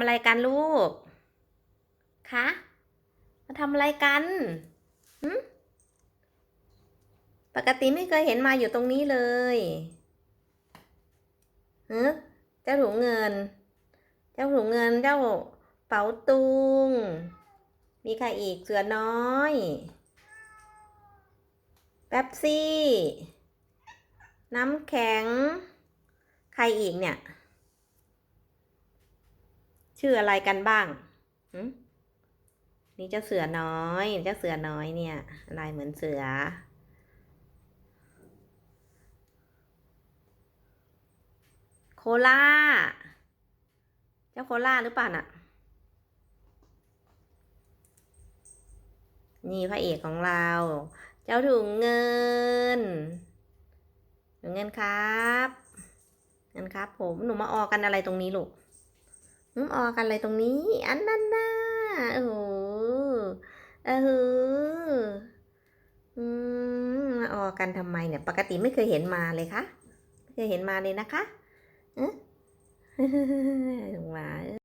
ำอะไรกันลูก คะ มาทำอะไรกันหึปกติไม่เคยเห็นมาอยู่ตรงนี้เลยเฮะเจ้าถุงเงิน เจ้าถุงเงิน เจ้าเป๋าตุง มีใครอีกเสือน้อยแป๊บซี่ น้ำแข็ง ใครอีกเนี่ย ชื่ออะไรกันบ้างนี่เจ้าเสือน้อย เจ้าเสือน้อยเนี่ยลายเหมือนเสือ โคล่า เจ้าโคล่าหรือเปล่าน่ะ นี่พระเอกของเรา เจ้าถุงเงินถุงเงินครับ เงินครับผม หนูมาออกันอะไรตรงนี้ลูก น้ำออกันอะไรตรงนี้ อันนั้นน่ะโอ้โหเออฮืออืมมาออกันทำไมเนี่ย ปกติไม่เคยเห็นมาเลยคะไม่เคยเห็นมาเลยนะคะเอ๊ะมา